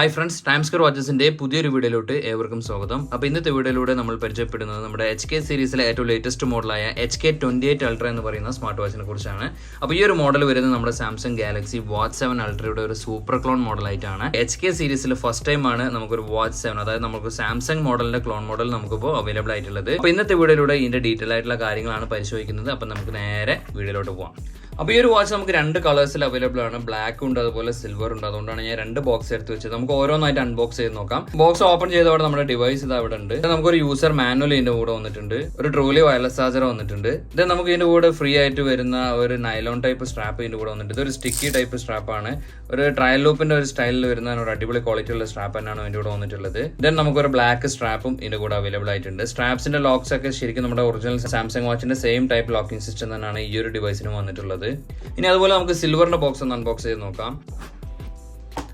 Hi friends time square വാച്ചസിന്റെ പുതിയൊരു വീഡിയോയിലോട്ട് ഏവർക്കും സ്വാഗതം. അപ്പോൾ ഇന്നത്തെ വീഡിയോയിലൂടെ നമ്മൾ പരിചയപ്പെടുന്നത് നമ്മുടെ എച്ച് കെ സീരീസിലെ ഏറ്റവും latest മോഡലായ H K twenty eight ultra എന്ന് പറയുന്ന സ്മാർട്ട് വാച്ചിനെ കുറിച്ചാണ്. അപ്പോൾ ഈ ഒരു മോഡൽ വരുന്നത് നമ്മുടെ സാംസങ് ഗാലക്സി വാച്ച് സെവൻ അൾട്രയുടെ ഒരു സൂപ്പർ ക്ലോൺ മോഡലായിട്ടാണ് എച്ച് കെ സീരീസിൽ ഫസ്റ്റ് ടൈം ആണ് നമുക്കൊരു വാച്ച് സെവൻ അതായത് നമുക്ക് സാംസങ് മോഡലിന്റെ ക്ലോൺ മോഡൽ നമുക്കിപ്പോൾ അവൈലബിൾ ആയിട്ടുള്ളത്. അപ്പോൾ ഇന്നത്തെ വീഡിയോയിലൂടെ ഇതിന്റെ ഡീറ്റെയിൽ ആയിട്ടുള്ള കാര്യങ്ങളാണ് പരിശോധിക്കുന്നത്. അപ്പോൾ നമുക്ക് നേരെ വീഡിയോയിലോട്ട് പോകാം അപ്പോൾ ഈ ഒരു വാച്ച് നമുക്ക് രണ്ട് കളേഴ്സിൽ അവൈലബിൾ ആണ്. ബ്ലാക്ക് ഉണ്ട് അതുപോലെ സിൽവർ ഉണ്ട്. അതുകൊണ്ടാണ് ഞാൻ രണ്ട് ബോക്സ് എടുത്ത് വെച്ചത്. നമുക്ക് ഓരോന്നായിട്ട് അൺബോക്സ് ചെയ്ത് നോക്കാം. ബോക്സ് ഓപ്പൺ ചെയ്തവിടെ നമ്മുടെ ഡിവൈസ് ഇത് അവിടെ ഉണ്ട്. നമുക്ക് ഒരു യൂസർ മാനുവൽ ഇതിന്റെ കൂടെ വന്നിട്ടുണ്ട്. ഒരു ട്രൂലി വയർലെസ് ചാർജർ വന്നിട്ടുണ്ട്. ഇത് നമുക്ക് ഇതിന്റെ കൂടെ ഫ്രീ ആയിട്ട് വരുന്ന ഒരു നൈലോൺ ടൈപ്പ് സ്ട്രാപ്പ് ഇതിന്റെ കൂടെ വന്നിട്ടുണ്ട്. ഇതൊരു സ്റ്റിക്കി ടൈപ്പ് സ്ട്രാപ്പ് ആണ്. ഒരു ട്രയൽ ലൂപ്പിന്റെ ഒരു സ്റ്റൈലിൽ വരുന്ന ഒരു അടിപൊളി ക്വാളിറ്റി ഉള്ള സ്ട്രാപ്പ് തന്നെയാണ് ഇതിന്റെ കൂടെ വന്നിട്ടുള്ളത്. ദെൻ നമുക്കൊരു ബ്ലാക്ക് സ്ട്രാപ്പും ഇതിന്റെ കൂടെ അവൈലബിൾ ആയിട്ടുണ്ട്. സ്ട്രാപ്സിന്റെ ലോക്സ് ഒക്കെ ശരിക്കും നമ്മുടെ ഒറിജിനൽ സാംസങ് വാച്ചിന്റെ സെയിം ടൈപ്പ് ലോക്കിംഗ് സിസ്റ്റം തന്നെയാണ് ഈ ഒരു ഡിവൈസിന് വന്നിട്ടുള്ളത്. ഇനി അതുപോലെ നമുക്ക് സിൽവറിന്റെ ബോക്സ് ഒന്ന് അൺബോക്സ് ചെയ്ത് നോക്കാം.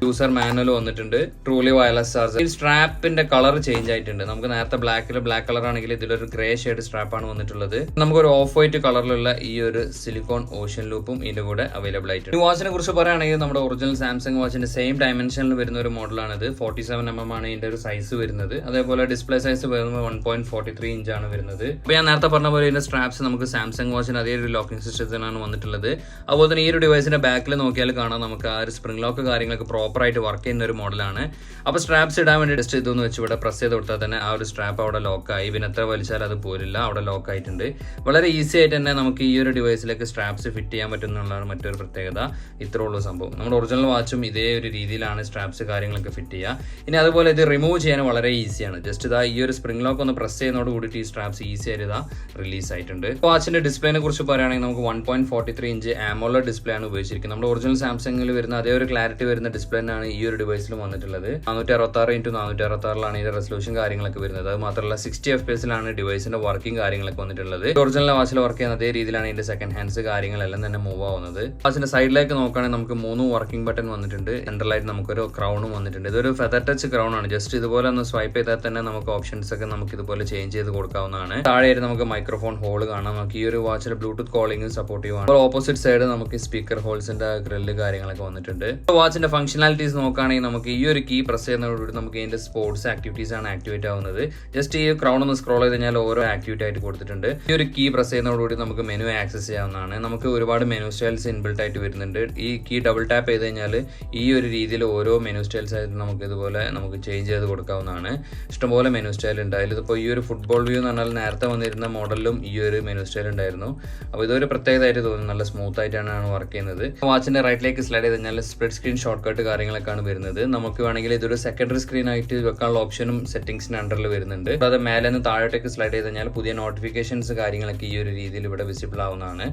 യൂസർ മാനുവൽ വന്നിട്ടുണ്ട്. ട്രൂലി വയർലെസ് ചാർജർ ഈ സ്ട്രാപ്പിന്റെ കളർ ചേഞ്ച് ആയിട്ടുണ്ട്. നമുക്ക് നേരത്തെ ബ്ലാക്കിൽ ബ്ലാക്ക് കളർ ആണെങ്കിൽ ഇതിലൊരു ഗ്രേ ഷെയ്ഡ് സ്ട്രാപ്പ് ആണ് വന്നിട്ടുള്ളത്. നമുക്കൊരു ഓഫ് വൈറ്റ് കളറിലുള്ള ഈ ഒരു സിലിക്കോൺ ഓഷ്യൻ ലൂപ്പും ഇതിന്റെ കൂടെ അവൈലബിൾ ആയിട്ടുണ്ട്. ഈ വാച്ചിനെ കുറിച്ച് പറയുകയാണെങ്കിൽ നമ്മുടെ ഒറിജിനൽ സാംസങ് വാച്ചിന്റെ സെയിം ഡയമെൻഷനിൽ വരുന്ന ഒരു മോഡലാണ് ഇത് ഫോർട്ടി സെവൻ എം എം ആണ് ഇതിന്റെ ഒരു സൈസ് വരുന്നത്. അതേപോലെ ഡിസ്പ്ലേ സൈസ് വരുന്നത് one point forty three inch ആണ് വരുന്നത്. അപ്പോൾ ഞാൻ നേരത്തെ പറഞ്ഞ പോലെ ഇതിന്റെ സ്ട്രാപ്സ് നമുക്ക് സാംസങ് വാച്ചിന് അതേ ഒരു ലോക്കിംഗ് സിസ്റ്റത്തിനാണ് വന്നിട്ടുള്ളത്. അതുപോലെ തന്നെ ഈ ഒരു ഡിവൈസിന്റെ ബാക്കിൽ നോക്കിയാൽ കാണാം നമുക്ക് ആ ഒരു സ്പ്രിംഗ് ലോക്ക് കാര്യങ്ങളൊക്കെ പ്രോപ്പർ ആയിട്ട് വർക്ക് ചെയ്യുന്ന ഒരു മോഡലാണ് അപ്പോൾ സ്ട്രാപ്സ് ഇടാൻ വേണ്ടി ജസ്റ്റ് ഇതൊന്ന് വെച്ച് ഇവിടെ പ്രസ് ചെയ്ത് കൊടുത്താൽ തന്നെ ആ ഒരു സ്ട്രാപ്പ് അവിടെ ലോക്കായി പിന്നെ എത്ര വലിച്ചാൽ അത് പോരില്ല അവിടെ ലോക്ക് ആയിട്ടുണ്ട്. വളരെ ഈസി ആയിട്ട് തന്നെ നമുക്ക് ഈ ഒരു ഡിവൈസിലേക്ക് സ്ട്രാപ്സ് ഫിറ്റ് ചെയ്യാൻ പറ്റും എന്നുള്ളതാണ് മറ്റൊരു പ്രത്യേകത. ഇത്രേ ഉള്ളൂ സംഭവം. നമ്മുടെ ഒറിജിനൽ വാച്ചും ഇതേ ഒരു രീതിയിലാണ് സ്ട്രാപ്സ് കാര്യങ്ങളൊക്കെ ഫിറ്റ് ചെയ്യുക. ഇനി അതുപോലെ ഇത് റിമൂവ് ചെയ്യാൻ വളരെ ഈസിയാണ് ജസ്റ്റ് ഇതാ ഈ ഒരു സ്പ്രിംഗ് ലോക്ക് ഒന്ന് പ്രസ് ചെയ്യുന്നതോട് കൂടിയിട്ട് ഈ സ്ട്രാപ്സ് ഈസി ആയിട്ട് റിലീസ് ആയിട്ടുണ്ട്. വാച്ചിന്റെ ഡിസ്പ്ലേനെ കുറിച്ച് പറയുകയാണെങ്കിൽ നമുക്ക് one point forty three inch AMOLED display ആണ് ഉപയോഗിച്ചിരിക്കുന്നത്. നമ്മുടെ ഒറിജിനൽ സാംസങ്ങിൽ വരുന്ന അതേ ഒരു ക്ലാരിറ്റി വരുന്ന ഡിസ്പ്ലേ തന്നെയാണ് ഈ ഒരു ഡിവൈസിൽ വന്നിട്ടുള്ളത്. നാനൂറ്റി അറുപത്താറ് ഇന്റു നാനൂറ്റി അറുപത്താറിലാണ് ഇതിന്റെ റെസൊല്യൂഷൻ കാര്യങ്ങളൊക്കെ വരുന്നത്. അത് മാത്രമല്ല സിക്സ്റ്റി എഫ് പേസിലാണ് ഡിവൈസിന്റെ വർക്കിംഗ് കാര്യങ്ങളൊക്കെ വന്നിട്ടുള്ളത്. ഒറിജിനൽ വാച്ചിൽ വർക്ക് ചെയ്യുന്ന അതേ രീതിയിലാണ് ഇതിന്റെ സെക്കൻഡ് ഹാൻഡ്സ് കാര്യങ്ങളെല്ലാം തന്നെ മൂവ് ആവുന്നത്. വാച്ചിന്റെ സൈഡിലേക്ക് നോക്കുകയാണെങ്കിൽ നമുക്ക് മൂന്ന് വർക്കിംഗ് ബട്ടൺ വന്നിട്ടുണ്ട്. സെൻട്രലായിട്ട് നമുക്കൊരു ക്രൗണും വന്നിട്ടുണ്ട്. ഇതൊരു ഫെദർ ടച്ച് ക്രൗൺ ആണ്. ജസ്റ്റ് ഇതുപോലെ ഒന്ന് സ്വൈപ്പ് ചെയ്താൽ തന്നെ നമുക്ക് ഓപ്ഷൻസ് ഒക്കെ നമുക്ക് ഇതുപോലെ ചേഞ്ച് ചെയ്ത് കൊടുക്കാവുന്നതാണ്. താഴെയായിട്ട് നമുക്ക് മൈക്രോഫോൺ ഹോൾ കാണാം. നമുക്ക് ഈ ഒരു വാച്ചിൽ ബ്ലൂടൂത്ത് കോളിംഗ് സപ്പോർട്ടീവ് ആണ്. ഓപ്പോസിറ്റ് സൈഡ് നമുക്ക് സ്പീക്കർ ഹോൾസിന്റെ ഗ്രില്ല് കാര്യങ്ങളൊക്കെ വന്നിട്ടുണ്ട്. വാച്ചിന്റെ ഫംഗ്ഷനാലിറ്റീസ് നോക്കുകയാണെങ്കിൽ നമുക്ക് ഈ ഒരു കീ പ്രസ് ചെയ്യുന്നതോടുകൂടി നമുക്ക് ഇതിന്റെ സ്പോർട്സ് ആക്ടിവിറ്റീസ് ആണ് ആക്ടിവേറ്റ് ആവുന്നത്. ജസ്റ്റ് ഈ ക്രൗൺ ഒന്ന് സ്ക്രോൾ ചെയ്ത് കഴിഞ്ഞാൽ ഓരോ ആക്ടിവിറ്റി ആയിട്ട് കൊടുത്തിട്ടുണ്ട്. ഈ ഒരു കീ പ്രസ് ചെയ്യുന്നതോടുകൂടി നമുക്ക് മെനു ആക്സസ് ചെയ്യാവുന്നതാണ്. നമുക്ക് ഒരുപാട് മെനു സ്റ്റൈൽസ് ഇൻബിൾട്ട് ആയിട്ട് വരുന്നുണ്ട്. ഈ കീ ഡബിൾ ടാപ്പ് ചെയ്ത് കഴിഞ്ഞാൽ ഈ ഒരു രീതിയിൽ ഓരോ മെനു സ്റ്റൈൽസ് ആയിട്ട് നമുക്ക് ഇതുപോലെ നമുക്ക് ചേഞ്ച് ചെയ്ത് കൊടുക്കാവുന്നതാണ്. ഇഷ്ടംപോലെ മെനു സ്റ്റൈൽ ഉണ്ട്. അതിലിപ്പോൾ ഈ ഒരു ഫുട്ബോൾ വ്യൂ എന്ന് പറഞ്ഞാൽ നേരത്തെ വന്നിരുന്ന മോഡലിലും ഈ ഒരു മെനു സ്റ്റൈൽ ഉണ്ടായിരുന്നു. അപ്പോൾ ഇതൊരു പ്രത്യേകതയായിട്ട് തോന്നുന്നു. നല്ല സ്മൂത്ത് ആയിട്ടാണ് വർക്ക് ചെയ്യുന്നത്. വാച്ചിന്റെ റൈറ്റിലേക്ക് സ്ലൈഡ് ചെയ്ത് കഴിഞ്ഞാൽ സ്പ്രെഡ് സ്ക്രീൻ ഷോർട്ട് കട്ട് കാര്യങ്ങളൊക്കെയാണ് വരുന്നത്. നമുക്ക് വേണമെങ്കിൽ ഇതൊരു സെക്കൻഡറി സ്ക്രീൻ ആയിട്ട് വെക്കാനുള്ള ഓപ്ഷനും സെറ്റിംഗ്സിന് അണ്ടറിൽ വരുന്നുണ്ട്. അത് മേലെ നിന്ന് താഴോട്ടേക്ക് സ്ലൈഡ് ചെയ്ത് കഴിഞ്ഞാൽ പുതിയ നോട്ടിഫിക്കേഷൻസ് കാര്യങ്ങളൊക്കെ ഈ ഒരു രീതിയിൽ ഇവിടെ വിസിബിൾ ആവുന്നതാണ്.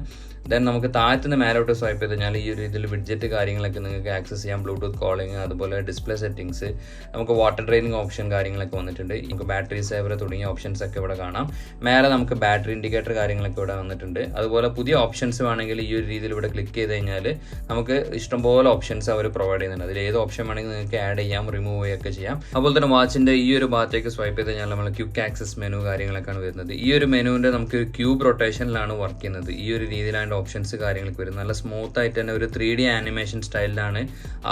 ദെൻ നമുക്ക് താഴത്തുനിന്ന് മേലോട്ട് സ്വൈപ്പ് ചെയ്ത് കഴിഞ്ഞാൽ ഈ ഒരു രീതിയിൽ വിഡ്ജറ്റ് കാര്യങ്ങളൊക്കെ നിങ്ങൾക്ക് ആക്സസ് ചെയ്യാം. ബ്ലൂടൂത്ത് കോളിംഗ് അതുപോലെ ഡിസ്പ്ലേ സെറ്റിംഗ്സ് നമുക്ക് വാട്ടർ ഡ്രെയിനിങ് ഓപ്ഷൻ കാര്യങ്ങളൊക്കെ വന്നിട്ടുണ്ട്. നമുക്ക് ബാറ്ററി സേവർ തുടങ്ങിയ ഓപ്ഷൻസ് ഒക്കെ ഇവിടെ കാണാം. മേലെ നമുക്ക് ബാറ്ററി ഇൻഡിക്കേറ്റർ കാര്യങ്ങളൊക്കെ ഇവിടെ വന്നിട്ടുണ്ട്. അതുപോലെ പുതിയ ഓപ്ഷൻസ് വേണമെങ്കിൽ ഈ ഒരു രീതിയിൽ ഇവിടെ ക്ലിക്ക് ചെയ്ത് കഴിഞ്ഞാൽ നമുക്ക് ഇഷ്ടംപോലെ ഓപ്ഷൻസ് അവർ പ്രൊവൈഡ് ചെയ്യുന്നുണ്ട്. അതിൽ ഏത് ഓപ്ഷൻ വേണമെങ്കിൽ നിങ്ങൾക്ക് ആഡ് ചെയ്യാം റിമൂവ് ചെയ്യുകയൊക്കെ ചെയ്യാം. അതുപോലെ തന്നെ വാച്ചിന്റെ ഈ ഒരു ഭാഗത്തേക്ക് സ്വൈപ്പ് ചെയ്ത് കഴിഞ്ഞാൽ നമ്മൾ ക്യുക്ക് ആക്സസ് മെനു കാര്യങ്ങളൊക്കെയാണ് വരുന്നത്. ഈ ഒരു മെനുവിന്റെ നമുക്ക് ക്യൂബ് റൊട്ടേഷനിലാണ് വർക്ക് ചെയ്യുന്നത്. ഈ ഒരു രീതിയിലാണ് ഓപ്ഷൻസ് കാര്യങ്ങളൊക്കെ വരുന്നത് നല്ല സ്മൂത്ത് ആയിട്ട് തന്നെ ഒരു ത്രീ ഡി ആനിമേഷൻ സ്റ്റൈലിലാണ്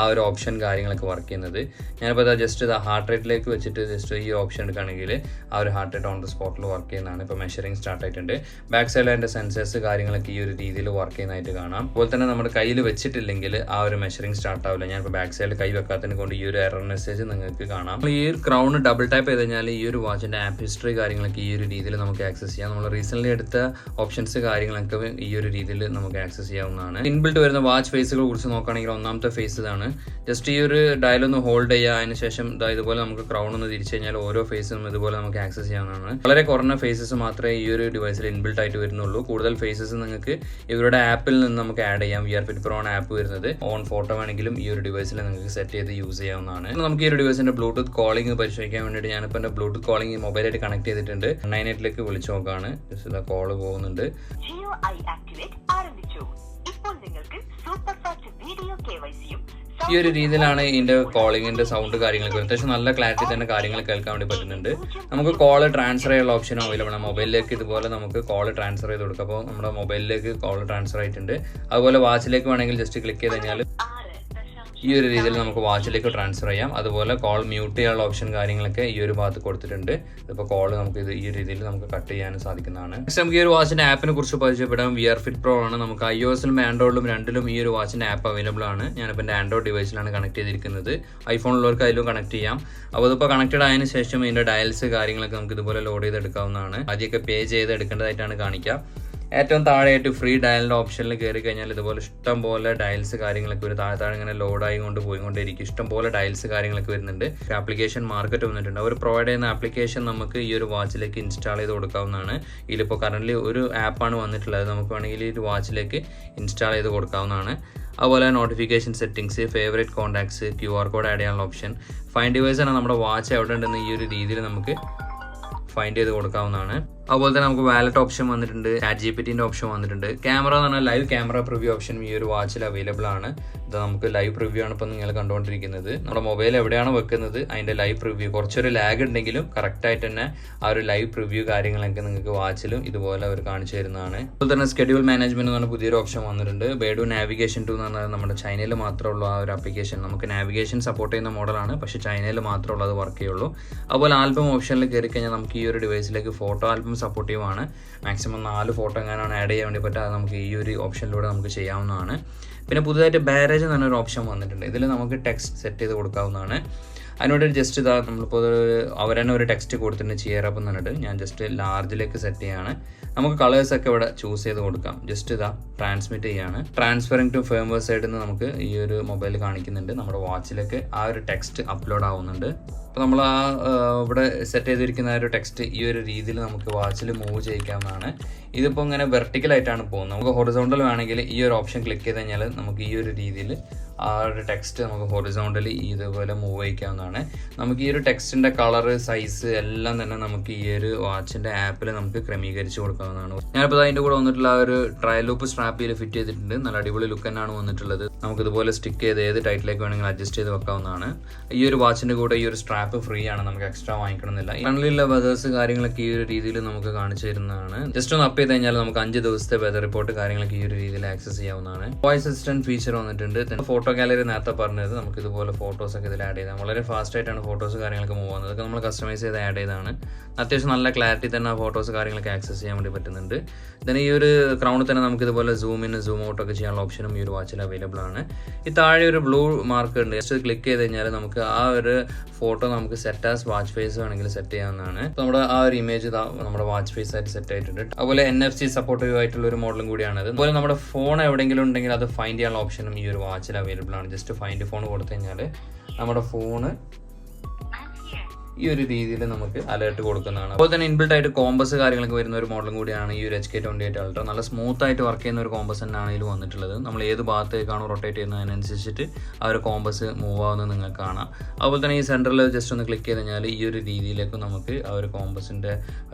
ആ ഒരു ഓപ്ഷൻ കാര്യങ്ങളൊക്കെ വർക്ക് ചെയ്യുന്നത്. ഞാനിപ്പോൾ ഇതാ ജസ്റ്റ് ഇത് ഹാർട്ട് റേറ്റിലേക്ക് വെച്ചിട്ട് ജസ്റ്റ് ഈ ഓപ്ഷൻ എടുക്കുകയാണെങ്കിൽ ആ ഒരു ഹാർട്ട് റേറ്റ് ഓൺ ദ സ്പോട്ടിൽ വർക്ക് ചെയ്യുന്നതാണ്. ഇപ്പോൾ മെഷറിംഗ് സ്റ്റാർട്ട് ആയിട്ടുണ്ട്. ബാക്ക് സൈഡിൽ അതിന്റെ സെൻസേഴ്സ് കാര്യങ്ങളൊക്കെ ഈ ഒരു രീതിയിൽ വർക്ക് ചെയ്യുന്നതായിട്ട് കാണാം. അതുപോലെ തന്നെ നമ്മുടെ കയ്യിൽ വെച്ചിട്ടില്ലെങ്കിൽ ആ ഒരു മെഷറിംഗ് സ്റ്റാർട്ട് ആവില്ല. ഞാനിപ്പോൾ ബാക്ക് സൈഡിൽ കൈ വെക്കാത്തതിനെ കൊണ്ട് ഈ ഒരു എറർ മെസ്സേജ് നിങ്ങൾക്ക് കാണാം. ഈ ക്രൗൺ ഡബിൾ ടാപ്പ് ചെയ്ത് കഴിഞ്ഞാൽ ഈ ഒരു വാച്ചിന്റെ ആപ്പ് ഹിസ്റ്ററി കാര്യങ്ങളൊക്കെ ഈ ഒരു രീതിയിൽ നമുക്ക് ആക്സസ് ചെയ്യാം. നമ്മൾ റീസെന്റ് എടുത്ത ഓപ്ഷൻസ് കാര്യങ്ങളൊക്കെ ഈ ഒരു രീതിയിൽ നമുക്ക് ആക്സസ് ചെയ്യാവുന്നതാണ്. ഇൻബിൽട്ട് വരുന്ന വാച്ച് ഫേസുകളെ കുറിച്ച് നോക്കുകയാണെങ്കിൽ ഒന്നാമത്തെ ഫേസ് ഇതാണ്. ജസ്റ്റ് ഈ ഒരു ഡയൽ ഒന്ന് ഹോൾഡ് ചെയ്യുക അതിന് ശേഷം ഇതാ ഇതുപോലെ നമുക്ക് ക്രൗൺ ഒന്ന് തിരിച്ചു കഴിഞ്ഞാൽ ഓരോ ഫേസും ഇതുപോലെ നമുക്ക് ആക്സസ് ചെയ്യാവുന്നതാണ്. വളരെ കുറഞ്ഞ ഫേസസ് മാത്രമേ ഈ ഒരു ഡിവൈസിൽ ഇൻബിൽട്ട് ആയിട്ട് വരുന്നുള്ളൂ. കൂടുതൽ ഫേസസ് നിങ്ങൾക്ക് ഇവരുടെ ആപ്പിൽ നിന്ന് നമുക്ക് ആഡ് ചെയ്യാം. വി ആർ ഫിറ്റ് പ്രോ ആണ് ആപ്പ് വരുന്നത്. ഓൺ ഫോട്ടോ ആണെങ്കിലും ഈ ഒരു ഡിവൈസിൽ നിങ്ങൾക്ക് സെറ്റ് ചെയ്ത് യൂസ് ചെയ്യാവുന്നതാണ്. നമുക്ക് ഈ ഒരു ഡിവൈസിന്റെ ബ്ലൂടൂത്ത് കോളിംഗ് പരിശോധിക്കാൻ വേണ്ടിയിട്ട് ഞാനിപ്പോൾ എന്റെ ബ്ലൂടൂത്ത് കോളിംഗ് മൊബൈലായിട്ട് കണക്ട് ചെയ്തിട്ടുണ്ട്. നയൻ എയ്റ്റിലേക്ക് വിളിച്ചു നോക്കാണ്. കോൾ പോകുന്നുണ്ട്. ഈ ഒരു രീതിയിലാണ് ഇതിന്റെ കോളിങ്ങിന്റെ സൗണ്ട് കാര്യങ്ങളൊക്കെ അത്യാവശ്യം നല്ല ക്ലാരിറ്റി തന്നെ കാര്യങ്ങൾ കേൾക്കാൻ വേണ്ടി പറ്റുന്നുണ്ട്. നമുക്ക് കോൾ ട്രാൻസ്ഫർ ചെയ്യാനുള്ള ഓപ്ഷൻ അവൈലബിൾ ആണ്. മൊബൈലിലേക്ക് ഇതുപോലെ നമുക്ക് കോൾ ട്രാൻസ്ഫർ ചെയ്ത് കൊടുക്കാം. അപ്പോൾ നമ്മുടെ മൊബൈലിലേക്ക് കോൾ ട്രാൻസ്ഫർ ആയിട്ടുണ്ട്. അതുപോലെ വാച്ചിലേക്ക് വേണമെങ്കിൽ ജസ്റ്റ് ക്ലിക്ക് ചെയ്ത് കഴിഞ്ഞാൽ ഈ ഒരു രീതിയിൽ നമുക്ക് വാച്ചിലേക്ക് ട്രാൻസ്ഫർ ചെയ്യാം. അതുപോലെ കോൾ മ്യൂട്ട് ചെയ്യാനുള്ള ഓപ്ഷൻ കാര്യങ്ങളൊക്കെ ഈ ഒരു ഭാഗത്ത് കൊടുത്തിട്ടുണ്ട്. ഇപ്പോൾ കോൾ നമുക്ക് ഇത് ഈ രീതിയിൽ നമുക്ക് കട്ട് ചെയ്യാനും സാധിക്കുന്നതാണ്. നെക്സ്റ്റ് നമുക്ക് ഈ ഒരു വാച്ചിന്റെ ആപ്പിനെ കുറിച്ച് പരിചയപ്പെടാം. വി ആർ ഫിറ്റ് പ്രോ ആണ്. നമുക്ക് ഐ ഒസിലും ആൻഡ്രോയിഡിലും രണ്ടിലും ഈ ഒരു വാച്ചിന്റെ ആപ്പ് അവൈലബിൾ ആണ്. ഞാനിപ്പോൾ എന്റെ ആൻഡ്രോയിഡ് ഡിവൈസിലാണ് കണക്ട് ചെയ്തിരിക്കുന്നത്. ഐഫോണിലുള്ളവർക്ക് അതിലും കണക്ട് ചെയ്യാം. അപ്പോൾ ഇതിപ്പോൾ കണക്റ്റഡ് ആയതിനു ശേഷം ഇതിന്റെ ഡയൽസ് കാര്യങ്ങളൊക്കെ നമുക്ക് ഇതുപോലെ ലോഡ് ചെയ്തെടുക്കാവുന്നതാണ്. ആദ്യമൊക്കെ പേ ചെയ്ത് എടുക്കേണ്ടതായിട്ടാണ് കാണിക്കുക. ഏറ്റവും താഴെയായിട്ട് ഫ്രീ ഡയലിന്റെ ഓപ്ഷനിൽ കയറി കഴിഞ്ഞാൽ ഇതുപോലെ ഇഷ്ടം പോലെ ഡയൽസ് കാര്യങ്ങളൊക്കെ ഒരു താഴെ താഴെ ഇങ്ങനെ ലോഡായി കൊണ്ട് പോയിക്കൊണ്ടിരിക്കും ഇഷ്ടം പോലെ ഡയൽസ് കാര്യങ്ങളൊക്കെ വരുന്നുണ്ട്. ആപ്ലിക്കേഷൻ മാർക്കറ്റ് വന്നിട്ടുണ്ട്. അവർ പ്രൊവൈഡ് ചെയ്യുന്ന ആപ്ലിക്കേഷൻ നമുക്ക് ഈ ഒരു വാച്ചിലേക്ക് ഇൻസ്റ്റാൾ ചെയ്ത് കൊടുക്കാവുന്നതാണ്. ഇതിലിപ്പോൾ കറന്റ് ഒരു ആപ്പാണ് വന്നിട്ടുള്ളത്. നമുക്ക് വേണമെങ്കിൽ ഈ ഒരു വാച്ചിലേക്ക് ഇൻസ്റ്റാൾ ചെയ്ത് കൊടുക്കാവുന്നതാണ്. അതുപോലെ notification settings favourite contacts Q R code add ചെയ്യാനുള്ള ഓപ്ഷൻ ഫൈൻ ആണ് നമ്മുടെ വാച്ച് എവിടെ ഉണ്ടെന്ന് ഈ ഒരു രീതിയിൽ നമുക്ക് ഫൈൻഡ് ചെയ്ത് കൊടുക്കാവുന്നതാണ്. അതുപോലെ തന്നെ നമുക്ക് വാലറ്റ് ഓപ്ഷൻ വന്നിട്ടുണ്ട് ചാറ്റ് ജി പി ഓപ്ഷൻ വന്നിട്ടുണ്ട്. ക്യാമറ എന്ന് പറഞ്ഞാൽ ലൈവ് ക്യാമറ പ്രിവ്യൂ ഓപ്ഷൻ ഈ ഒരു വാച്ചിൽ അവൈലബിൾ ആണ്. ഇത് നമുക്ക് ലൈവ് പ്രിവ്യൂ ആണ് ഇപ്പം നിങ്ങൾ കണ്ടുകൊണ്ടിരിക്കുന്നത്. നമ്മുടെ മൊബൈൽ എവിടെയാണ് വെക്കുന്നത്? അതിന്റെ ലൈവ് പ്രിവ്യൂ കുറച്ചൊരു ലാഗ് ഉണ്ടെങ്കിലും കറക്റ്റായിട്ട് തന്നെ ആ ഒരു ലൈവ് പ്രിവ്യൂ കാര്യങ്ങളൊക്കെ നിങ്ങൾക്ക് വാച്ചിലും ഇതുപോലെ അവർ കാണിച്ചു തരുന്നതാണ്. അതുപോലെ തന്നെ സ്കെഡ്യൂൾ മാനേജ്മെന്റ് എന്ന് പറഞ്ഞ പുതിയൊരു ഓപ്ഷൻ വന്നിട്ടുണ്ട്. ബേഡു നാവിഗേഷൻ ടു എന്ന് പറഞ്ഞാൽ നമ്മുടെ ചൈനയിൽ മാത്രമുള്ള ആ ഒരു ആപ്ലിക്കേഷൻ നമുക്ക് നാവിഗേഷൻ സപ്പോർട്ട് ചെയ്യുന്ന മോഡലാണ് പക്ഷേ ചൈനയിൽ മാത്രമുള്ളത് വർക്ക് ചെയ്യുള്ളൂ. അതുപോലെ ആൽബം ഓപ്ഷനിൽ കയറി കഴിഞ്ഞാൽ നമുക്ക് ഈ ഒരു ഡിവൈസിലേക്ക് ഫോട്ടോ ആൽബം സപ്പോർട്ടീവ് ആണ്. മാക്സിമം നാല് ഫോട്ടോ എങ്ങനെയാണ് ആഡ് ചെയ്യാൻ വേണ്ടി പറ്റുക അത് നമുക്ക് ഈ ഒരു ഓപ്ഷനിലൂടെ നമുക്ക് ചെയ്യാവുന്നതാണ്. പിന്നെ പുതുതായിട്ട് ബാരേജ് എന്ന് പറഞ്ഞൊരു ഓപ്ഷൻ വന്നിട്ടുണ്ട്. ഇതിൽ നമുക്ക് ടെക്സ്റ്റ് സെറ്റ് ചെയ്ത് കൊടുക്കാവുന്നതാണ്. അതിനോട് ജസ്റ്റ് ഇതാ നമ്മളിപ്പോൾ അവർ തന്നെ ഒരു ടെക്സ്റ്റ് കൊടുത്തിട്ടുണ്ട് ചിയർ അപ്പ് എന്ന് ഞാൻ ജസ്റ്റ് ലാർജിലേക്ക് സെറ്റ് ചെയ്യാണ്. നമുക്ക് കളേഴ്സ് ഒക്കെ ഇവിടെ ചൂസ് ചെയ്ത് കൊടുക്കാം. ജസ്റ്റ് ഇതാ ട്രാൻസ്മിറ്റ് ചെയ്യാണ്. ട്രാൻസ്ഫറിങ് ടു സൈഡിൽ നിന്ന് നമുക്ക് ഈ ഒരു മൊബൈൽ കാണിക്കുന്നുണ്ട്. നമ്മുടെ വാച്ചിലേക്ക് ആ ഒരു ടെക്സ്റ്റ് അപ്ലോഡ് ആവുന്നുണ്ട്. അപ്പോൾ നമ്മൾ ആ, ഇവിടെ സെറ്റ് ചെയ്തിരിക്കുന്ന ആ ഒരു ടെക്സ്റ്റ് ഈ ഒരു രീതിയിൽ നമുക്ക് വാച്ചിൽ മൂവ് ചെയ്യിക്കാവുന്നതാണ്. ഇതിപ്പോൾ ഇങ്ങനെ വെർട്ടിക്കലായിട്ടാണ് പോകുന്നത്. നമുക്ക് ഹൊറിസോണ്ടൽ വേണമെങ്കിൽ ഈ ഒരു ഓപ്ഷൻ ക്ലിക്ക് ചെയ്ത് കഴിഞ്ഞാൽ നമുക്ക് ഈ ഒരു രീതിയിൽ ആ ഒരു ടെക്സ്റ്റ് നമുക്ക് ഹൊറിസോണ്ടലി ഇതുപോലെ മൂവ് ചെയ്യിക്കാവുന്നതാണ് നമുക്ക് ഈ ഒരു ടെക്സ്റ്റിന്റെ കളറ് സൈസ് എല്ലാം തന്നെ നമുക്ക് ഈ ഒരു വാച്ചിന്റെ ആപ്പിൽ നമുക്ക് ക്രമീകരിച്ച് കൊടുക്കാവുന്നതാണ്. ഞാനിപ്പോൾ അതിന്റെ കൂടെ വന്നിട്ടുള്ള ആ ഒരു ട്രയൽ ലൂപ്പ് സ്ട്രാപ്പിൽ ഫിറ്റ് ചെയ്തിട്ടുണ്ട്. നല്ല അടിപൊളി ലുക്ക് തന്നെയാണ് വന്നിട്ടുള്ളത്. നമുക്ക് ഇതുപോലെ സ്റ്റിക്ക് ചെയ്ത് ഏത് ടൈറ്റിലേക്ക് വേണമെങ്കിൽ അഡ്ജസ്റ്റ് ചെയ്ത് വെക്കാവുന്നതാണ്. ഈ ഒരു വാച്ചിന്റെ കൂടെ ഈ ഒരു സ്ട്രാപ്പ് ഫ്രീ ആണ്. നമുക്ക് എക്സ്ട്രാ വാങ്ങിക്കണമെന്നില്ല. ഫ്രണ്ടിലുള്ള വെതേഴ്സ് കാര്യങ്ങളൊക്കെ ഈ ഒരു രീതിയിൽ നമുക്ക് കാണിച്ചു തരുന്നതാണ്. ജസ്റ്റ് ഒന്ന് അപ്പ് ചെയ്ത് കഴിഞ്ഞാൽ നമുക്ക് അഞ്ച് ദിവസത്തെ വെതർ റിപ്പോർട്ട് കാര്യങ്ങളൊക്കെ ഈ ഒരു രീതിയിൽ ആക്സസ് ചെയ്യാവുന്നതാണ്. വോയിസ് അസിസ്റ്റന്റ് ഫീച്ചർ വന്നിട്ടുണ്ട്. ഫോട്ടോ ഗാലറി നേരത്തെ പറഞ്ഞത് നമുക്ക് ഇതുപോലെ ഫോട്ടോസ് ഒക്കെ ഇതിൽ ആഡ് ചെയ്താൽ വളരെ ഫാസ്റ്റ് ആയിട്ടാണ് ഫോട്ടോസ് കാര്യങ്ങളൊക്കെ മൂവ് ആവുന്നത്. അതൊക്കെ നമ്മൾ കസ്റ്റമൈസ് ചെയ്ത് ആഡ് ചെയ്താണ് അത്യാവശ്യം നല്ല ക്ലാരിറ്റി തന്നെ ആ ഫോട്ടോസ് കാര്യങ്ങളൊക്കെ ആക്സസ് ചെയ്യാൻ വേണ്ടി പറ്റുന്നുണ്ട്. ദെൻ ഈ ഒരു ക്രൗണിൽ തന്നെ നമുക്ക് ഇതുപോലെ സൂം സൂം ഔട്ട് ഒക്കെ ചെയ്യാനുള്ള ഓപ്ഷനും ഈ ഒരു വാച്ചിൽ അവൈലബിൾ ആണ്. ഈ താഴെ ഒരു ബ്ലൂ മാർക്ക് ഉണ്ട്. ജസ്റ്റ് ക്ലിക്ക് ചെയ്ത് കഴിഞ്ഞാൽ നമുക്ക് ആ ഒരു ഫോട്ടോ നമുക്ക് സെറ്റ് ആസ് വാച്ച് ഫേസ് വേണമെങ്കിൽ സെറ്റ് ചെയ്യാവുന്നതാണ്. നമ്മുടെ ആ ഒരു ഇമേജ് നമ്മുടെ വാച്ച് ഫേസ് ആയിട്ട് സെറ്റ് ആയിട്ടുണ്ട്. അതുപോലെ എൻ എഫ് സി സപ്പോർട്ടീവ് ആയിട്ടുള്ള ഒരു മോഡലും കൂടിയാണ് അതുപോലെ നമ്മുടെ ഫോൺ എവിടെയെങ്കിലും ഉണ്ടെങ്കിൽ അത് ഫൈൻഡ് ചെയ്യാനുള്ള ഓപ്ഷനും ഈ ഒരു വാച്ചിൽ അവൈലബിൾ ആണ്. ജസ്റ്റ് ഫൈൻഡ് ഫോൺ കൊടുത്തു കഴിഞ്ഞാൽ നമ്മുടെ ഫോണ് ഈ ഒരു രീതിയിൽ നമുക്ക് അലേർട്ട് കൊടുക്കുന്നതാണ്. അപ്പോൾ തന്നെ ഇൻബിൽട്ട് ആയിട്ട് കോമ്പസ് കാര്യങ്ങളൊക്കെ വരുന്ന ഒരു മോഡലും കൂടിയാണ് ഈ ഒരു H K twenty eight ultra നല്ല സ്മൂത്ത് ആയിട്ട് വർക്ക് ചെയ്യുന്ന ഒരു കോമ്പസ് തന്നെയാണ് വന്നിട്ടുള്ളത്. നമ്മൾ ഏത് ഭാഗത്തേക്കാണോ റൊട്ടേറ്റ് ചെയ്യുന്നതിനനുസരിച്ചിട്ട് ആ ഒരു കോമ്പസ് മൂവ് ആവുന്നത് നിങ്ങൾക്ക് കാണാം. അതുപോലെ തന്നെ ഈ സെന്ററിൽ ജസ്റ്റ് ഒന്ന് ക്ലിക്ക് ചെയ്ത് കഴിഞ്ഞാൽ ഈ ഒരു രീതിയിലേക്ക് നമുക്ക് ആ ഒരു കോമ്പസിന്റെ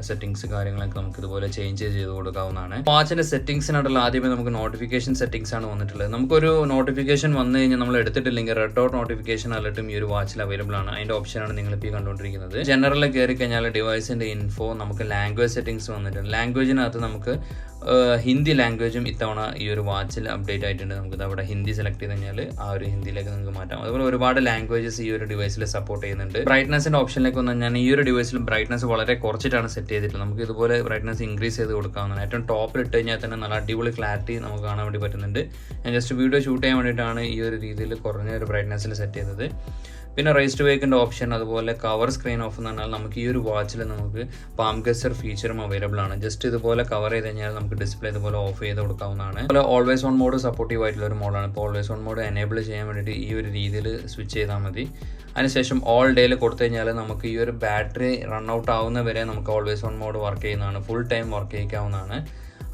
സെറ്റിംഗ്സ് കാര്യങ്ങളൊക്കെ നമുക്ക് ഇതുപോലെ ചേഞ്ച് ചെയ്ത് കൊടുക്കാവുന്നതാണ്. വാച്ചിന്റെ സെറ്റിംഗ്സിനായിട്ടുള്ള ആദ്യമേ നമുക്ക് നോട്ടിഫിക്കേഷൻ സെറ്റിംഗ്സ് ആണ് വന്നിട്ടുള്ളത്. നമുക്കൊരു നോട്ടിഫിക്കേഷൻ വന്നു കഴിഞ്ഞാൽ നമ്മൾ എടുത്തിട്ടില്ലെങ്കിൽ റെഡ് ഔട്ട് നോട്ടിഫിക്കേഷൻ അലർട്ടും ഈ ഒരു വാച്ചിൽ അവൈലബിൾ ആണ്. അതിന്റെ ഓപ്ഷനാണ് നിങ്ങളിപ്പോൾ ഈ കണ്ടുകൊണ്ടിരിക്കുന്നത്. ജനറലിൽ കയറി കഴിഞ്ഞാൽ ഡിവൈസിന്റെ ഇൻഫോ നമുക്ക് ലാംഗ്വേജ് സെറ്റിംഗ്സ് വന്നിട്ടുണ്ട്. ലാംഗ്വേജിനകത്ത് നമുക്ക് ഹിന്ദി ലാംഗ്വേജും ഇത്തവണ ഈ ഒരു വാച്ചിൽ അപ്ഡേറ്റ് ആയിട്ടുണ്ട്. നമുക്ക് അവിടെ ഹിന്ദി സെലക്ട് ചെയ്ത് കഴിഞ്ഞാൽ ആ ഒരു ഹിന്ദിയിലേക്ക് നമുക്ക് മാറ്റാം. അതുപോലെ ഒരുപാട് ലാംഗ്വേജസ് ഈ ഒരു ഡിവൈസിൽ സപ്പോർട്ട് ചെയ്യുന്നുണ്ട്. ബ്രൈറ്റ്നസിന്റെ ഓപ്ഷനിലേക്ക് വന്നാൽ ഞാൻ ഈ ഒരു ഡിവൈസിൽ ബ്രൈറ്റ്നസ് വളരെ കുറച്ചിട്ടാണ് സെറ്റ് ചെയ്തിട്ടുള്ളത്. നമുക്ക് ഇതുപോലെ ബ്രൈറ്റ്നസ് ഇൻക്രീസ് ചെയ്ത് കൊടുക്കാവുന്നതാണ്. ഏറ്റവും ടോപ്പിൽ ഇട്ട് കഴിഞ്ഞാൽ തന്നെ നല്ല അടിപൊളി ക്ലാരിറ്റി നമുക്ക് കാണാൻ വേണ്ടി പറ്റുന്നുണ്ട്. ഞാൻ ജസ്റ്റ് വീഡിയോ ഷൂട്ട് ചെയ്യാൻ വേണ്ടിയിട്ടാണ് ഈ ഒരു രീതിയിൽ കുറഞ്ഞ ഒരു ബ്രൈറ്റ്നസ്സിൽ സെറ്റ് ചെയ്തത്. പിന്നെ റൈസ് ടു വേക്കിന്റെ ഓപ്ഷൻ അതുപോലെ കവർ സ്ക്രീൻ ഓഫ് എന്ന് പറഞ്ഞാൽ നമുക്ക് ഈ ഒരു വാച്ചിൽ നമുക്ക് പാം ഗസർ ഫീച്ചറും അവൈലബിൾ ആണ്. ജസ്റ്റ് ഇതുപോലെ കവർ ചെയ്ത് കഴിഞ്ഞാൽ നമുക്ക് ഡിസ്പ്ലേ ഇതുപോലെ ഓഫ് ചെയ്ത് കൊടുക്കാവുന്നതാണ്. അതുപോലെ ഓൾവേസ് ഓൺ മോഡ് സപ്പോർട്ടീവ് ആയിട്ടുള്ള ഒരു മോഡാണ് ഇപ്പോൾ ഓൾവേസ് ഓൺ മോഡ് എനേബിൾ ചെയ്യാൻ വേണ്ടിയിട്ട് ഈ ഒരു രീതിയിൽ സ്വിച്ച് ചെയ്താൽ മതി. അതിനുശേഷം ഓൾ ഡേയിൽ കൊടുത്തു കഴിഞ്ഞാൽ നമുക്ക് ഈ ഒരു ബാറ്ററി റൺ ഔട്ട് ആവുന്ന വരെ നമുക്ക് ഓൾവേസ് ഓൺ മോഡ് വർക്ക് ചെയ്യുന്നതാണ്. ഫുൾ ടൈം വർക്ക് ചെയ്യിക്കാവുന്നതാണ്.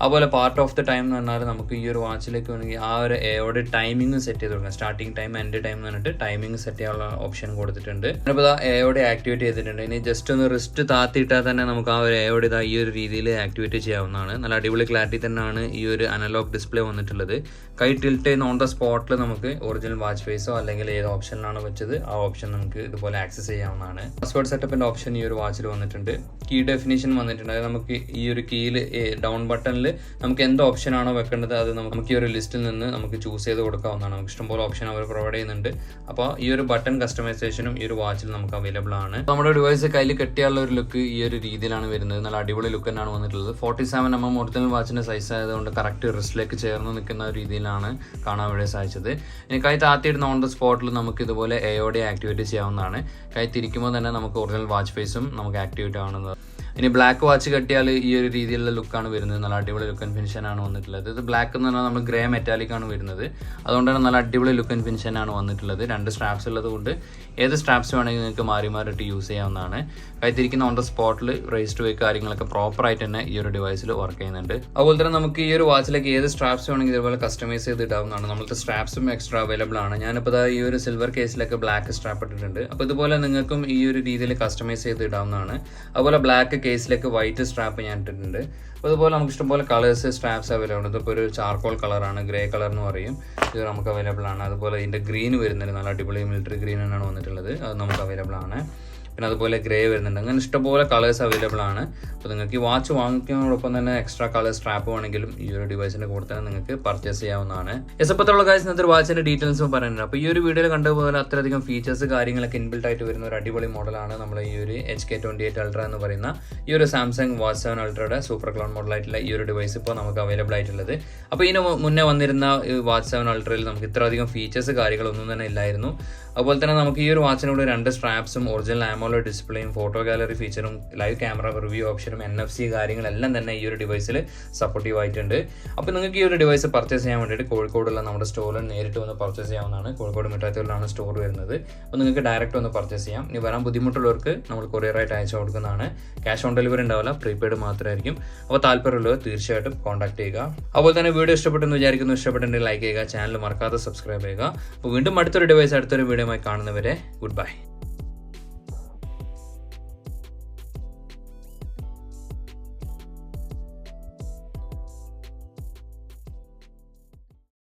അതുപോലെ പാർട്ട് ഓഫ് ദ ടൈം എന്ന് പറഞ്ഞാൽ നമുക്ക് ഈ ഒരു വാച്ചിലേക്ക് വേണമെങ്കിൽ ആ ഒരു എയുടെ ടൈമിംഗ് സെറ്റ് ചെയ്ത് കൊടുക്കാം. സ്റ്റാർട്ടിംഗ് ടൈം എൻഡ് ടൈം എന്ന് പറഞ്ഞിട്ട് ടൈമിംഗ് സെറ്റ് ചെയ്യാനുള്ള ഓപ്ഷൻ കൊടുത്തിട്ടുണ്ട്. അപ്പോൾ ആ എയോടെ ആക്ടിവേറ്റ് ചെയ്തിട്ടുണ്ട്. ഇനി ജസ്റ്റ് ഒന്ന് റിസ്റ്റ് താത്തിയിട്ടാൽ തന്നെ നമുക്ക് ആ ഒരു എയോടെ ഇതാ ഈ ഒരു രീതിയിൽ ആക്ടിവേറ്റ് ചെയ്യാവുന്നതാണ്. നല്ല അടിപൊളി ക്ലാരിറ്റി തന്നെയാണ് ഈ ഒരു അനലോഗ് ഡിസ്പ്ലേ വന്നിട്ടുള്ളത്. കൈ ടിൽറ്റ് ചെയ്യുന്ന ഓൺ ദ സ്പോട്ടിൽ നമുക്ക് ഒറിജിനൽ വാച്ച് ഫേസോ അല്ലെങ്കിൽ ഏത് ഓപ്ഷനിലാണ് വെച്ചത് ആ ഓപ്ഷൻ നമുക്ക് ഇതുപോലെ ആക്സസ് ചെയ്യാവുന്നതാണ്. പാസ്വേഡ് സെറ്റപ്പിന്റെ ഓപ്ഷൻ ഈ ഒരു വാച്ചിൽ വന്നിട്ടുണ്ട്. കീ ഡെഫിനേഷൻ വന്നിട്ടുണ്ട്. അതായത് നമുക്ക് ഈ ഒരു കീയിൽ ഡൗൺ ബട്ടണിൽ നമുക്ക് എന്ത് ഓപ്ഷനാണോ വെക്കേണ്ടത് അത് നമുക്ക് ഈ ഒരു ലിസ്റ്റിൽ നിന്ന് നമുക്ക് ചൂസ് ചെയ്ത് കൊടുക്കാവുന്നതാണ്. നമുക്ക് ഇഷ്ടംപോലെ ഓപ്ഷൻ അവർ പ്രൊവൈഡ് ചെയ്യുന്നുണ്ട്. അപ്പോൾ ഈ ഒരു ബട്ടൺ കസ്റ്റമൈസേഷനും ഈ ഒരു വാച്ചിൽ നമുക്ക് അവൈലബിൾ ആണ്. നമ്മുടെ ഡിവൈസ് കയ്യിൽ കെട്ടിയുള്ള ഒരു ലുക്ക് ഈ ഒരു രീതിയിലാണ് വരുന്നത്. നല്ല അടിപൊളി ലുക്ക് തന്നെയാണ് വന്നിട്ടുള്ളത്. Forty seven M M original വാച്ചിന്റെ size ആയതുകൊണ്ട് കറക്റ്റ് റിസ്റ്റിലേക്ക് ചേർന്ന് നിൽക്കുന്ന രീതിയിലാണ് കാണാൻ വേണ്ടി സാധിച്ചത്. ഇനി കൈ താത്തിയിടുന്ന ഓൺ ദ സ്പോട്ടിൽ നമുക്ക് ഇതുപോലെ എയോടെ ആക്ടിവേറ്റ് ചെയ്യാവുന്നതാണ്. കൈ തിരിക്കുമ്പോൾ തന്നെ നമുക്ക് ഒറിജിനൽ വാച്ച് ഫേസും നമുക്ക് ആക്ടിവേറ്റ് ആവുന്നത് ഇനി ബ്ലാക്ക് വാച്ച് കെട്ടിയാൽ ഈ ഒരു രീതിയിലുള്ള ലുക്കാണ് വരുന്നത്. നല്ല അടിപൊളി ലുക്ക് ആൻഡ് ഫിനിഷൻ ആണ് വന്നിട്ടുള്ളത്. ഇത് ബ്ലാക്ക് എന്ന് പറഞ്ഞാൽ നമ്മൾ ഗ്രേ മെറ്റാലിക് ആണ് വരുന്നത്. അതുകൊണ്ടാണ് നല്ല അടിപൊളി ലുക്ക് ആൻഡ് ഫിനിഷൻ ആണ് വന്നിട്ടുള്ളത്. രണ്ട് സ്ട്രാപ്സ് ഉള്ളതുകൊണ്ട് ഏത് സ്ട്രാപ്സ് വേണമെങ്കിൽ നിങ്ങൾക്ക് മാറി മാറിയിട്ട് യൂസ് ചെയ്യാവുന്നതാണ്. കൈത്തിരിക്കുന്ന ഓൺ ദ സ്പോട്ടിൽ റേസ്റ്റ് വേ കാര്യങ്ങളൊക്കെ പ്രോപ്പർ ആയിട്ട് തന്നെ ഈ ഒരു ഡിവൈസിൽ വർക്ക് ചെയ്യുന്നുണ്ട്. അതുപോലെ തന്നെ നമുക്ക് ഈ ഒരു വാച്ചിലേക്ക് ഏത് സ്ട്രാപ്സ് വേണമെങ്കിൽ ഇതുപോലെ കസ്റ്റമൈസ് ചെയ്ത് ഇടാവുന്നതാണ്. നമ്മളുടെ സ്ട്രാപ്സും എക്സ്ട്രാ അവൈലബിൾ ആണ്. ഞാനിപ്പോൾ ഈ ഒരു സിൽവർ കേസിലൊക്കെ ബ്ലാക്ക് സ്ട്രാപ്പ് ഇട്ടിട്ടുണ്ട്. അപ്പോൾ ഇതുപോലെ നിങ്ങൾക്കും ഈ ഒരു രീതിയിൽ കസ്റ്റമൈസ് ചെയ്ത് ഇടാവുന്നതാണ്. അതുപോലെ ബ്ലാക്ക് കേസിലേക്ക് വൈറ്റ് സ്ട്രാപ്പ് ഞാൻ ഇട്ടിട്ടുണ്ട്. അപ്പോൾ അതുപോലെ നമുക്ക് ഇഷ്ടംപോലെ കളേഴ്സ് സ്ട്രാപ്സ് അവൈലബിൾ ഉണ്ട്. ഇപ്പോൾ ഒരു ചാർക്കോൾ കളറാണ് ഗ്രേ കളർ എന്ന് പറയും. ഇത് നമുക്ക് അവൈലബിൾ ആണ്. അതുപോലെ ഇതിന്റെ ഗ്രീൻ വരുന്നുണ്ട്. നല്ല അടിപൊളി മിലിറ്ററി ഗ്രീൻ തന്നെയാണ് വന്നിട്ടുള്ളത്. അത് നമുക്ക് അവൈലബിൾ ആണ്. പിന്നെ അതുപോലെ ഗ്രേ വരുന്നുണ്ട്. അങ്ങനെ ഇഷ്ടംപോലെ കളേഴ്സ് അവൈലബിൾ ആണ്. അപ്പോൾ നിങ്ങൾക്ക് ഈ വാച്ച് വാങ്ങിക്കുന്നതോടൊപ്പം തന്നെ എക്സ്ട്രാ കളർ സ്ട്രാപ്പ് വേണമെങ്കിലും ഈ ഒരു ഡിവൈസിന്റെ കൂടെ തന്നെ നിങ്ങൾക്ക് പർച്ചേസ് ചെയ്യാവുന്നതാണ്. എസപ്പത്തുള്ള കാര്യം ഇന്നത്തെ വാച്ചിന്റെ ഡീറ്റെയിൽസും പറയുന്നുണ്ട് അപ്പോൾ ഈ ഒരു വീഡിയോയിൽ കണ്ടതുപോലെ അത്രയധികം ഫീച്ചേഴ്സ് കാര്യങ്ങളൊക്കെ ഇൻബിൽഡ് ആയിട്ട് വരുന്ന ഒരു അടിപൊളി മോഡലാണ് നമ്മൾ ഈ ഒരു H K twenty eight ultra എന്ന് പറയുന്ന ഈ ഒരു സാംസങ് വാച്ച് സെവൻ അൾട്രയുടെ സൂപ്പർ ക്ലോൺ മോഡലായിട്ടുള്ള ഈ ഒരു ഡിവൈസ് ഇപ്പോൾ നമുക്ക് അവൈലബിൾ ആയിട്ടുള്ളത്. അപ്പോൾ ഇതിന് മുന്നേ വന്നിരുന്ന വാച്ച് സെവൻ അൾട്രയിൽ നമുക്ക് ഇത്രയധികം ഫീച്ചേഴ്സ് കാര്യങ്ങളൊന്നും തന്നെ ഇല്ലായിരുന്നു. അതുപോലെ തന്നെ നമുക്ക് ഈ ഒരു വാച്ചിനോട് രണ്ട് സ്ട്രാപ്സും ഒറിജിനൽ ആമോലോ ഡിസ്പ്ലേയും ഫോട്ടോ ഗാലറി ഫീച്ചറും ലൈവ് ക്യാമറ റിവ്യൂ ഓപ്ഷനും എൻ എഫ് സി കാര്യങ്ങളെല്ലാം തന്നെ ഈ ഒരു ഡിവൈസിൽ സപ്പോർട്ടീവ് ആയിട്ടുണ്ട്. അപ്പോൾ നിങ്ങൾക്ക് ഈ ഒരു ഡിവൈസ് പർച്ചേസ് ചെയ്യാൻ വേണ്ടിയിട്ട് കോഴിക്കോടുള്ള നമ്മുടെ സ്റ്റോറിൽ നേരിട്ട് വന്ന് പർച്ചേസ് ചെയ്യാവുന്നതാണ്. കോഴിക്കോട് മിഠായിത്തൂരിലാണ് സ്റ്റോർ വരുന്നത്. അപ്പോൾ നിങ്ങൾക്ക് ഡയറക്റ്റ് വന്ന് പർച്ചേസ് ചെയ്യാം. ഇനി വരാൻ ബുദ്ധിമുട്ടുള്ളവർക്ക് നമ്മൾ കൊറിയറായിട്ട് അയച്ചു കൊടുക്കുന്നതാണ്. ക്യാഷ് ഓൺ ഡെലിവറി ഉണ്ടാവില്ല പ്രീപെയ്ഡ് മാത്രമായിരിക്കും. അപ്പോൾ താല്പര്യമുള്ളവർ തീർച്ചയായിട്ടും കോൺടാക്ട് ചെയ്യുക. അതുപോലെ തന്നെ വീഡിയോ ഇഷ്ടപ്പെട്ടെന്ന് വിചാരിക്കുന്നു. ഇഷ്ടപ്പെട്ടെങ്കിൽ ലൈക്ക് ചെയ്യുക ചാനൽ മറക്കാതെ സബ്സ്ക്രൈബ് ചെയ്യുക. അപ്പോൾ വീണ്ടും അടുത്തൊരു ഡിവൈസ് അടുത്തൊരു വീഡിയോ ആയി കാണുന്നവരെ ഗുഡ് ബൈ